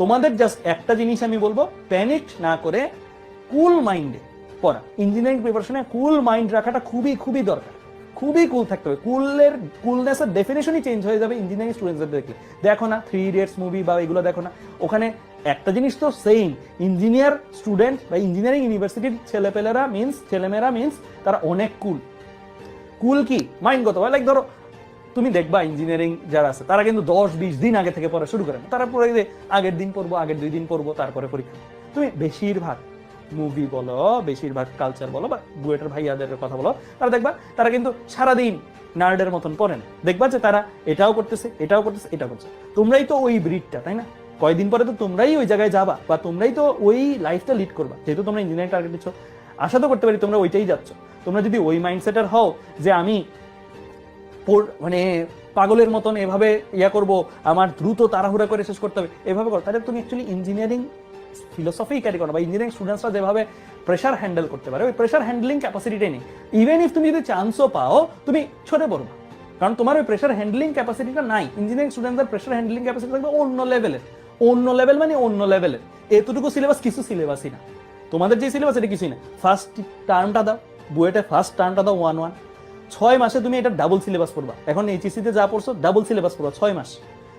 তোমাদের জাস্ট একটা জিনিস আমি বলব প্যানিক না করে কুল মাইন্ডে পড়া। ইঞ্জিনিয়ারিং প্রিপারেশনে কুল মাইন্ড রাখাটা খুবই খুবই দরকার। খুবই কুল থাকতে হবে। কুলের কুলনেসের ডেফিনেশনই চেঞ্জ হয়ে যাবে ইঞ্জিনিয়ারিং স্টুডেন্টসদের দেখলে। দেখো না থ্রি ইডিয়টস মুভি বা এগুলো দেখো না। ওখানে একটা জিনিস তো সেম ইঞ্জিনিয়ার স্টুডেন্ট বা ইঞ্জিনিয়ারিং ইউনিভার্সিটির ছেলেপেলেরা মিনস ছেলেমেয়েরা মিনস তারা অনেক কুল কুল কি? মাইন্ডগত লাইক ধরো তুমি দেখবা ইঞ্জিনিয়ারিং যারা আছে, তারা কিন্তু দশ, বিশ দিন আগে থেকে পড়া শুরু করে না। তারা যে আগের দিন পড়ব, আগের দুই দিন পড়ব, তারপরে পরীক্ষা। তুমি বেশিরভাগ মুভি বলো, বেশিরভাগ কালচার বলো বা বুয়েটের ভাইয়াদের কথা বলো, তারা দেখবা, তারা কিন্তু সারাদিন নার্ডের মতন পড়ে না। দেখবা যে তারা এটাও করতেছে এটাও করতেছে, এটাও করছে তোমরাই তো ওই ব্রিডটা তাই না? কয়দিন পরে তো তোমরাই ওই জায়গায় যাবা বা তোমরাই তো ওই লাইফটা লিড করবা। যেহেতু তোমরা ইঞ্জিনিয়ারিং টার্গেট দিচ্ছ, আশা তো করতে পারি তোমরা ওইটাই যাচ্ছ। তোমরা যদি ওই মাইন্ডসেটের হও যে আমি পড়- মানে পাগলের মতন এভাবে ইয়া করব, আমার দ্রুত তাড়াহুড়া করে শেষ করতে হবে। এভাবে করো। তাহলে তুমি অ্যাকচুয়ালি ইঞ্জিনিয়ারিং ফিলোসফি ক্যারি করো, বা ইঞ্জিনিয়ারিং স্টুডেন্টসরা যেভাবে প্রেশার হ্যান্ডেল করতে পারে, ওই প্রেশার হ্যান্ডলিং ক্যাপাসিটিটাই নেই। ইভেন ইফ তুমি যদি চান্সও পাও, তুমি ছোটে পড়বা কারণ তোমার ওই প্রেশার হ্যান্ডলিং ক্যাপাসিটিটা নাই। ইঞ্জিনিয়ারিং স্টুডেন্টদের প্রেশার হ্যান্ডলিং ক্যাপাসিটি থাকবে অন্য লেভেলের অন্য লেভেল মানে অন্য লেভেলের এতটুকু সিলেবাস কিছু সিলেবাসই না। তোমাদের যে সিলেবাস এটা কিছুই না। ফার্স্ট টার্মটা দাও বুয়েটে ফার্স্ট টার্মটা দাও ওয়ান ওয়ান ছয় মাসে তুমি এটা ডাবল সিলেবাস পড়বা। এখন এইচএসসি তে যা পড়ছো ডাবল সিলেবাস পড়বা, ছয় মাস।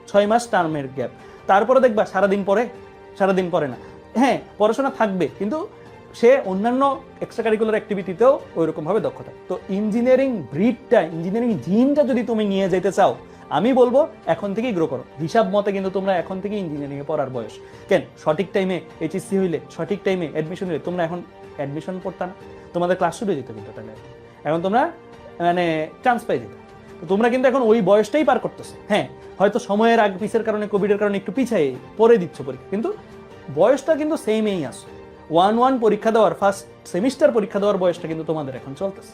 ছয় মাস টার্মের গ্যাপ তারপরে দেখবা সারাদিন পরে সারাদিন পরে না। হ্যাঁ পড়াশোনা থাকবে, কিন্তু সে অন্যান্য এক্সট্রা কারিকুলার অ্যাক্টিভিটিতেও ওইরকম ভাবে দক্ষতা। তো ইঞ্জিনিয়ারিং ব্রিডটা ইঞ্জিনিয়ারিং জিনটা যদি তুমি নিয়ে যেতে চাও, আমি বলব এখন থেকেই গ্রো করো। হিসাব মতে কিন্তু তোমরা এখন থেকেই ইঞ্জিনিয়ারিংয়ে পড়ার বয়স। কেন? সঠিক টাইমে এইচএসসি হইলে, সঠিক টাইমে অ্যাডমিশন হইলে তোমরা এখন অ্যাডমিশন পড়তা না। তোমাদের ক্লাস শুরু যেত কিন্তু তাহলে। এখন তোমরা মানে চান্স পাই যেতে। তোমরা কিন্তু এখন ওই বয়সটাই পার করতেছো। হ্যাঁ হয়তো সময়ের আগ পিসের কারণে কোভিডের কারণে একটু পিছিয়ে পরে দিচ্ছ পরীক্ষা। কিন্তু বয়সটা কিন্তু সেমেই আসো ওয়ান ওয়ান পরীক্ষা দেওয়ার ফার্স্ট সেমিস্টার পরীক্ষা দেওয়ার বয়সটা কিন্তু তোমাদের এখন চলতেছে।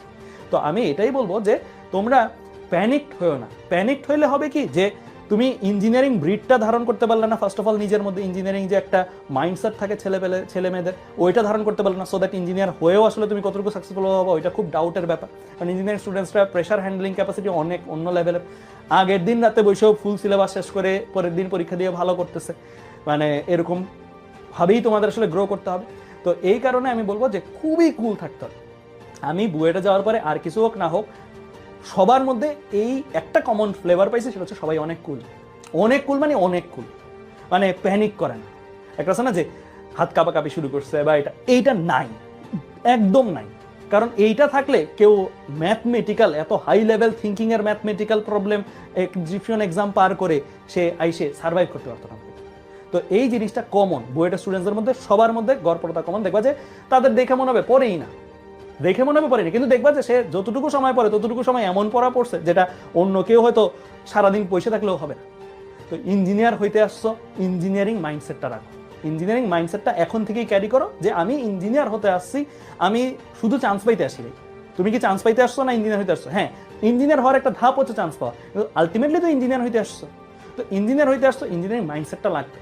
তো আমি এটাই বলব যে তোমরা প্যানিক হয়েও না। প্যানিকড হইলে হবে কি? যে তুমি ইঞ্জিনিয়ারিং ব্রিডটা ধারণ করতে পারলে না ফার্স্ট অফ অল নিজের মধ্যে ইঞ্জিনিয়ারিং যে একটা মাইন্ডসেট থাকে ছেলে পেলে ছেলে মেয়েদের ওইটা ধারণ করতে পারলে না সো দ্যাট ইঞ্জিনিয়ার হয়েও আসলে তুমি কতটুকু সাকসেসফুল হব, ওইটা খুব ডাউটের ব্যাপার। কারণ ইঞ্জিনিয়ারিং স্টুডেন্টসরা প্রেশার হ্যান্ডলিং ক্যাপাসিটি অনেক অন্য লেভেলের আগের দিন রাতে বসেও ফুল সিলেবাস শেষ করে পরের দিন পরীক্ষা দিয়ে ভালো করতেছে। মানে এরকম ভাবেই তোমাদের আসলে গ্রো করতে হবে। তো এই কারণে আমি বলব যে খুবই কুল থাকতে হবে। আমি বুয়েটে যাওয়ার পরে আর কিছু হোক না হোক সবার মধ্যে এই একটা কমন ফ্লেভার পাইছে, সেটা হচ্ছে সবাই অনেক কুল অনেক কুল মানে অনেক কুল মানে প্যানিক করে না। একটা আছে না যে, হাত কাঁপাকাঁপি শুরু করছে বা এটা, এইটা নাই। একদম নাই। কারণ এইটা থাকলে কেউ ম্যাথমেটিক্যাল এত হাই লেভেল থিঙ্কিং এর ম্যাথমেটিক্যাল প্রবলেম এক্সিবিশন এক্সাম পার করে সে আইসে সার্ভাইভ করতে পারতো না। তো এই জিনিসটা কমন বুয়েটের স্টুডেন্টসদের মধ্যে, সবার মধ্যে গড়পড়তা কমন দেখবা যে, তাদের দেখে মনে হবে পড়েই না। দেখে মনে পড়েনি কিন্তু দেখবা যে সে যতটুকু সময় পড়ে, ততটুকু সময় এমন পড়া পড়ছে যেটা অন্য কেউ হয়তো সারাদিন পয়সা থাকলেও হবে না। তো ইঞ্জিনিয়ার হইতে আসছো ইঞ্জিনিয়ারিং মাইন্ডসেটটা রাখো। ইঞ্জিনিয়ারিং মাইন্ডসেটটা এখন থেকেই ক্যারি করো যে আমি ইঞ্জিনিয়ার হতে আসছি, আমি শুধু চান্স পাইতে আসি তুমি কি চান্স পাইতে আসছো না ইঞ্জিনিয়ার হইতে আসছো? হ্যাঁ ইঞ্জিনিয়ার হওয়ার একটা ধাপ হচ্ছে চান্স পাওয়া। কিন্তু আলটিমেটলি তো ইঞ্জিনিয়ার হইতে আসছো। তো ইঞ্জিনিয়ার হইতে আসছো ইঞ্জিনিয়ারিং মাইন্ডসেটটা লাগবে।